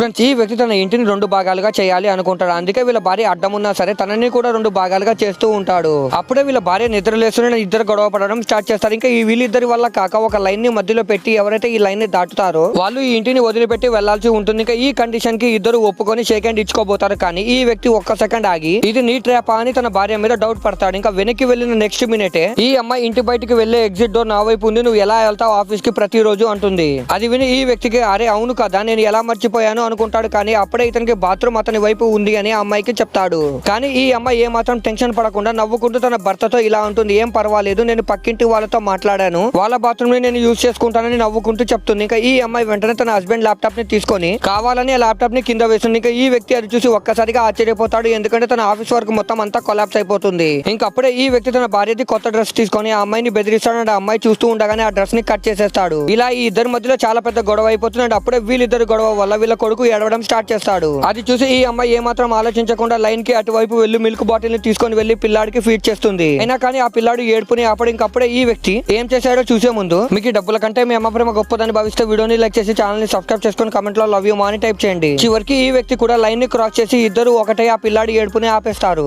Friends ఈ వ్యక్తి తన ఇంటిని రెండు భాగాలుగా చేయాలి అనుకుంటాడు. అందుకే వీళ్ళ భార్య అడ్డం ఉన్నా సరే తనని కూడా రెండు భాగాలుగా చేస్తూ ఉంటాడు. అప్పుడే వీళ్ళ భార్య నిద్ర లేస్తూనే ఇద్దరు గొడవ పడడం స్టార్ట్ చేస్తారు. ఇంకా ఈ వీళ్ళిద్దరి వల్ల కాక ఒక లైన్ని మధ్యలో పెట్టి ఎవరైతే ఈ లైన్ని దాటుతారో వాళ్ళు ఈ ఇంటిని వదిలిపెట్టి వెళ్ళాల్సి ఉంటుంది. ఇంకా ఈ కండిషన్కి ఇద్దరు ఒప్పుకొని సెకండ్ ఇచ్చుకోబోతారు. కానీ ఈ వ్యక్తి ఒక్క సెకండ్ ఆగి ఇది నీ ట్రాపా అని తన భార్య మీద డౌట్ పడతాడు. ఇంకా వెనక్కి వెళ్ళిన నెక్స్ట్ మినిటే ఈ అమ్మాయి ఇంటి బయటికి వెళ్ళే ఎగ్జిట్ డోర్ నా వైపు ఉంది. నువ్వు ఎలా వెళ్తావు ఆఫీస్కి ప్రతిరోజు అంటుంది. అది విని ఈ వ్యక్తికి అరే అవును కదా నేను ఎలా మర్చిపోయాను అనుకుంటాడు కానీ అప్పుడే ఇతనికి బాత్రూమ్ అతని వైపు ఉంది అని అమ్మాయికి చెప్తాడు. కానీ ఈ అమ్మాయి ఏ మాత్రం టెన్షన్ పడకుండా నవ్వుకుంటూ తన భర్తతో ఇలా ఉంటుంది ఏం పర్వాలేదు నేను పక్కింటి వాళ్ళతో మాట్లాడాను. వాళ్ళ బాత్రూమ్ని నేను యూజ్ చేసుకుంటానని నవ్వుకుంటూ చెప్తుంది. ఇంకా ఈ అమ్మాయి వెంటనే తన హస్బెండ్ ల్యాప్టాప్ని తీసుకొని కావాలని ల్యాప్టాప్ని కింద వేస్తుంది. ఇంకా ఈ వ్యక్తి అది చూసి ఒక్కసారిగా ఆశ్చర్యపోతాడు. ఎందుకంటే తన ఆఫీస్ వర్క్ మొత్తం అంతా కొలాప్స్ అయిపోతుంది. ఇంకా అప్పుడే ఈ వ్యక్తి తన భార్యది కొత్త డ్రెస్ తీసుకొని ఆ అమ్మాయిని బెదిరిస్తాడు. అండ్ ఆ అమ్మాయి చూస్తూ ఉండగానే ఆ డ్రెస్ని కట్ చేసేస్తాడు. ఇలా ఈ ఇద్దరి మధ్యలో చాలా పెద్ద గొడవ అయిపోతుంది. అండ్ అప్పుడే వీళ్ళిద్దరు గొడవ వల్ల వీళ్ళ కొడుకు ఏడవడం స్టార్ట్ చేస్తాడు. అది చూసి ఈ అమ్మాయి ఏమాత్రం ఆలోచించకుండా లైన్కి అటువైపు వెళ్ళి మిల్క్ బాటిల్ని తీసుకొని వెళ్ళి పిల్లాడికి ఫీడ్ చేస్తుంది. అయినా కానీ ఆ పిల్లాడు ఏడుపుని అప్పుడు ఇంకప్పుడే ఈ వ్యక్తి ఏం చేశాడో చూసే ముందు మీకు డబ్బుల కంటే మీ అమ్మ ప్రేమ గొప్పదని భావిస్తే వీడియోని లైక్ చేసి ఛానల్ని సబ్స్క్రైబ్ చేసుకొని కమెంట్లో లవ్ యూ మా టైప్ చేయండి. చివరికి ఈ వ్యక్తి కూడా లైన్ని క్రాస్ చేసి ఇద్దరు ఒకటే ఆ పిల్లాడి ఏడుపుని ఆపేస్తారు.